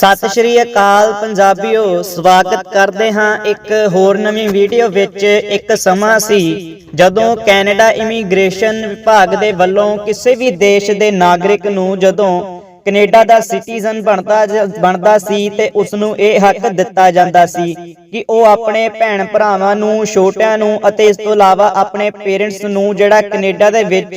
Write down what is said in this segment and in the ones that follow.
ਸਤਿ ਸ਼੍ਰੀ ਅਕਾਲ ਪੰਜਾਬੀਓ, ਸਵਾਗਤ ਕਰਦੇ ਹਾਂ ਇੱਕ ਹੋਰ ਨਵੀਂ ਵੀਡੀਓ ਵਿੱਚ। ਇੱਕ ਸਮਾਂ ਸੀ ਜਦੋਂ ਕੈਨੇਡਾ ਇਮੀਗ੍ਰੇਸ਼ਨ ਵਿਭਾਗ ਦੇ ਵੱਲੋਂ ਕਿਸੇ ਵੀ ਦੇਸ਼ ਦੇ ਨਾਗਰਿਕ ਨੂੰ ਜਦੋਂ ਕੈਨੇਡਾ ਦਾ ਸਿਟੀਜ਼ਨ ਬਣਦਾ ਬਣਦਾ ਸੀ ਤੇ ਉਸ ਨੂੰ ਇਹ ਹੱਕ ਦਿੱਤਾ ਜਾਂਦਾ ਸੀ ਕਿ ਉਹ ਆਪਣੇ ਭੈਣ ਭਰਾਵਾਂ ਨੂੰ, ਛੋਟਿਆਂ ਨੂੰ ਅਤੇ ਇਸ ਤੋਂ ਇਲਾਵਾ ਆਪਣੇ ਪੇਰੈਂਟਸ ਨੂੰ ਜਿਹੜਾ ਕੈਨੇਡਾ ਦੇ ਵਿੱਚ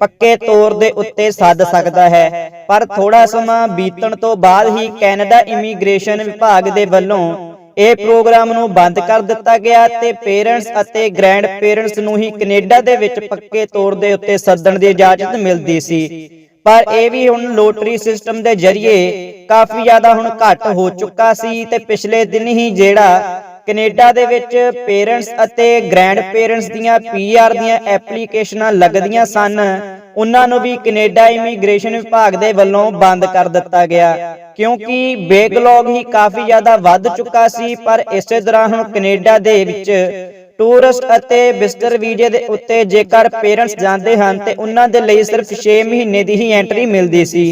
ਪੱਕੇ ਤੌਰ ਦੇ ਉੱਤੇ ਸੱਦ ਸਕਦਾ ਹੈ। ਪਰ ਥੋੜਾ ਸਮਾਂ ਬੀਤਣ ਤੋਂ ਬਾਅਦ ਹੀ ਕੈਨੇਡਾ ਇਮੀਗ੍ਰੇਸ਼ਨ ਵਿਭਾਗ ਦੇ ਵੱਲੋਂ ਇਹ ਪ੍ਰੋਗਰਾਮ ਨੂੰ ਬੰਦ ਕਰ ਦਿੱਤਾ ਗਿਆ ਤੇ ਪੇਰੈਂਟਸ ਅਤੇ ਗ੍ਰੈਂਡ ਪੇਰੈਂਟਸ ਨੂੰ ਹੀ ਕੈਨੇਡਾ ਦੇ ਵਿੱਚ ਪੱਕੇ ਤੌਰ ਦੇ ਉੱਤੇ ਸੱਦਣ ਦੀ ਇਜਾਜ਼ਤ ਮਿਲਦੀ ਸੀ। ਪਰ ਇਹ ਵੀ ਹੁਣ ਲੋਟਰੀ ਸਿਸਟਮ ਦੇ ਜ਼ਰੀਏ ਕਾਫੀ ਜ਼ਿਆਦਾ ਹੁਣ ਘੱਟ ਹੋ ਚੁੱਕਾ ਸੀ ਤੇ ਪਿਛਲੇ ਦਿਨ ਹੀ ਜਿਹੜਾ ਕੈਨੇਡਾ ਦੇ ਵਿੱਚ ਪੇਰੈਂਟਸ ਅਤੇ ਗ੍ਰੈਂਡ ਪੇਰੈਂਟਸ ਦੀਆਂ ਪੀਆਰ ਦੀਆਂ ਐਪਲੀਕੇਸ਼ਨਾਂ ਲੱਗਦੀਆਂ ਸਨ। ਉਹਨਾਂ ਨੂੰ ਵੀ ਕੈਨੇਡਾ ਇਮੀਗ੍ਰੇਸ਼ਨ ਵਿਭਾਗ ਦੇ ਵੱਲੋਂ ਬੰਦ ਕਰ ਦਿੱਤਾ ਗਿਆ। ਕਿਉਂਕਿ ਬੈਕਲੌਗ ਹੀ ਕਾਫੀ ਜ਼ਿਆਦਾ ਵੱਧ ਚੁੱਕਾ ਸੀ ਪਰ ਇਸੇ ਤਰ੍ਹਾਂ ਹੁਣ ਕੈਨੇਡਾ ਦੇ ਵਿੱਚ ਟੂਰਿਸਟ ਅਤੇ ਵਿਜ਼ਟਰ ਵੀਜ਼ੇ ਦੇ ਉੱਤੇ ਜੇਕਰ ਪੇਰੈਂਟਸ ਜਾਂਦੇ ਹਨ ਤੇ ਉਹਨਾਂ ਦੇ ਲਈ ਸਿਰਫ 6 ਮਹੀਨੇ ਦੀ ਹੀ ਐਂਟਰੀ ਮਿਲਦੀ ਸੀ।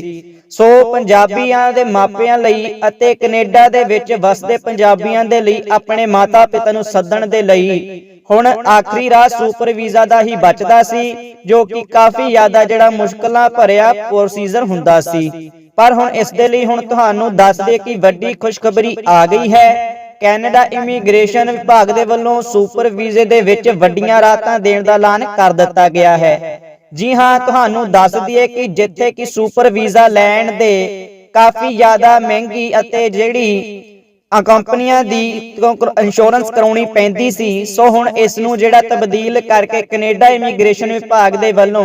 ਸੋ ਪੰਜਾਬੀਆਂ ਦੇ ਮਾਪਿਆਂ ਲਈ ਅਤੇ ਕੈਨੇਡਾ ਦੇ ਵਿੱਚ ਵਸਦੇ ਪੰਜਾਬੀਆਂ ਦੇ ਲਈ ਆਪਣੇ ਮਾਤਾ ਪਿਤਾ ਨੂੰ ਸੱਦਣ ਦੇ ਲਈ ਹੁਣ ਆਖਰੀ ਰਾਹ ਸੁਪਰ ਵੀਜ਼ਾ ਦਾ ਹੀ ਬਚਦਾ ਸੀ, ਜੋ ਕਿ ਕਾਫੀ ਜ਼ਿਆਦਾ ਜਿਹੜਾ ਮੁਸ਼ਕਲਾਂ ਭਰਿਆ ਪ੍ਰੋਸੀਜਰ ਹੁੰਦਾ ਸੀ। ਪਰ ਹੁਣ ਇਸ ਦੇ ਲਈ ਹੁਣ ਤੁਹਾਨੂੰ ਦੱਸ ਦੇ ਕਿ ਵੱਡੀ ਖੁਸ਼ਖਬਰੀ ਆ ਗਈ ਹੈ। ਕੈਨੇਡਾ ਇਮੀਗ੍ਰੇਸ਼ਨ ਵਿਭਾਗ ਦੇ ਵੱਲੋਂ ਸੁਪਰ ਵੀਜ਼ੇ ਦੇ ਵਿੱਚ ਵੱਡੀਆਂ ਰਾਹਤਾਂ ਦੇਣ ਦਾ ਐਲਾਨ ਕਰ ਦਿੱਤਾ ਗਿਆ ਹੈ। ਜੀ ਹਾਂ, ਤੁਹਾਨੂੰ ਦੱਸ ਦਈਏ ਕਿ ਜਿੱਥੇ ਕਿ ਸੁਪਰ ਵੀਜ਼ਾ ਲੈਣ ਦੇ ਕਾਫੀ ਜ਼ਿਆਦਾ ਮਹਿੰਗੀ ਅਤੇ ਜਿਹੜੀ ਕੰਪਨੀਆਂ ਦੀ ਇੰਸ਼ੋਰੈਂਸ ਕਰਾਉਣੀ ਪੈਂਦੀ ਸੀ, ਸੋ ਹੁਣ ਇਸ ਨੂੰ ਜਿਹੜਾ ਤਬਦੀਲ ਕਰਕੇ ਕੈਨੇਡਾ ਇਮੀਗ੍ਰੇਸ਼ਨ ਵਿਭਾਗ ਦੇ ਵੱਲੋਂ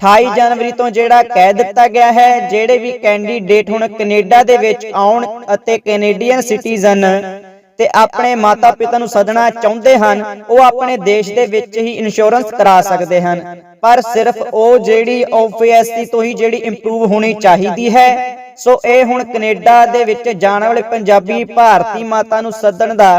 28 ਜਨਵਰੀ ਤੋਂ ਜਿਹੜਾ ਕਹਿ ਦਿੱਤਾ ਗਿਆ ਹੈ, ਜਿਹੜੇ ਵੀ ਕੈਂਡੀਡੇਟ ਹੁਣ ਕੈਨੇਡਾ ਦੇ ਵਿੱਚ ਆਉਣ ਅਤੇ ਕੈਨੇਡੀਅਨ ਸਿਟੀਜ਼ਨ ਤੇ ਆਪਣੇ ਮਾਤਾ ਪਿਤਾ ਨੂੰ ਸੱਦਣਾ ਚਾਹੁੰਦੇ ਹਨ ਉਹ ਆਪਣੇ ਦੇਸ਼ ਦੇ ਵਿੱਚ ਹੀ ਇੰਸ਼ੋਰੈਂਸ ਕਰਾ ਸਕਦੇ ਹਨ। ਪਰ ਸਿਰਫ ਉਹ ਜਿਹੜੀ ਓਪੀਐਸਸੀ ਤੋਂ ਹੀ ਜਿਹੜੀ ਇੰਪਰੂਵ ਹੋਣੀ ਚਾਹੀਦੀ ਹੈ। ਸੋ ਇਹ ਹੁਣ ਕੈਨੇਡਾ ਦੇ ਵਿੱਚ ਜਾਣ ਵਾਲੇ ਪੰਜਾਬੀ ਭਾਰਤੀ ਮਾਤਾ ਨੂੰ ਸੱਦਣ ਦਾ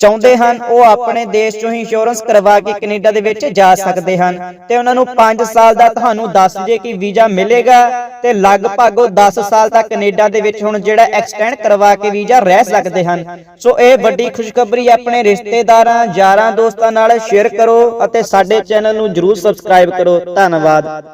ਚਾਹੁੰਦੇ ਹਨ, ਉਹ ਆਪਣੇ ਦੇਸ਼ ਚੋਂ ਹੀ ਇੰਸ਼ੋਰੈਂਸ ਕਰਵਾ ਕੇ ਕੈਨੇਡਾ ਦੇ ਵਿੱਚ ਜਾ ਸਕਦੇ ਹਨ। ਤੇ ਉਹਨਾਂ ਨੂੰ 5 ਸਾਲ ਦਾ ਤੁਹਾਨੂੰ ਦੱਸ ਜੇ ਕਿ ਵੀਜ਼ਾ ਮਿਲੇਗਾ ਤੇ ਲਗਭਗ ਉਹ 10 ਸਾਲ ਤੱਕ ਕੈਨੇਡਾ ਦੇ ਵਿੱਚ ਹੁਣ ਜਿਹੜਾ ਐਕਸਟੈਂਡ ਕਰਵਾ ਕੇ ਵੀਜ਼ਾ ਰਹਿ ਸਕਦੇ ਹਨ। ਸੋ ਇਹ ਵੱਡੀ ਖੁਸ਼ਖਬਰੀ ਆਪਣੇ ਰਿਸ਼ਤੇਦਾਰਾਂ, ਯਾਰਾਂ ਦੋਸਤਾਂ ਨਾਲ ਸ਼ੇਅਰ ਕਰੋ ਅਤੇ ਸਾਡੇ ਚੈਨਲ ਨੂੰ ਜਰੂਰ ਸਬਸਕ੍ਰਾਈਬ ਕਰੋ। ਧੰਨਵਾਦ।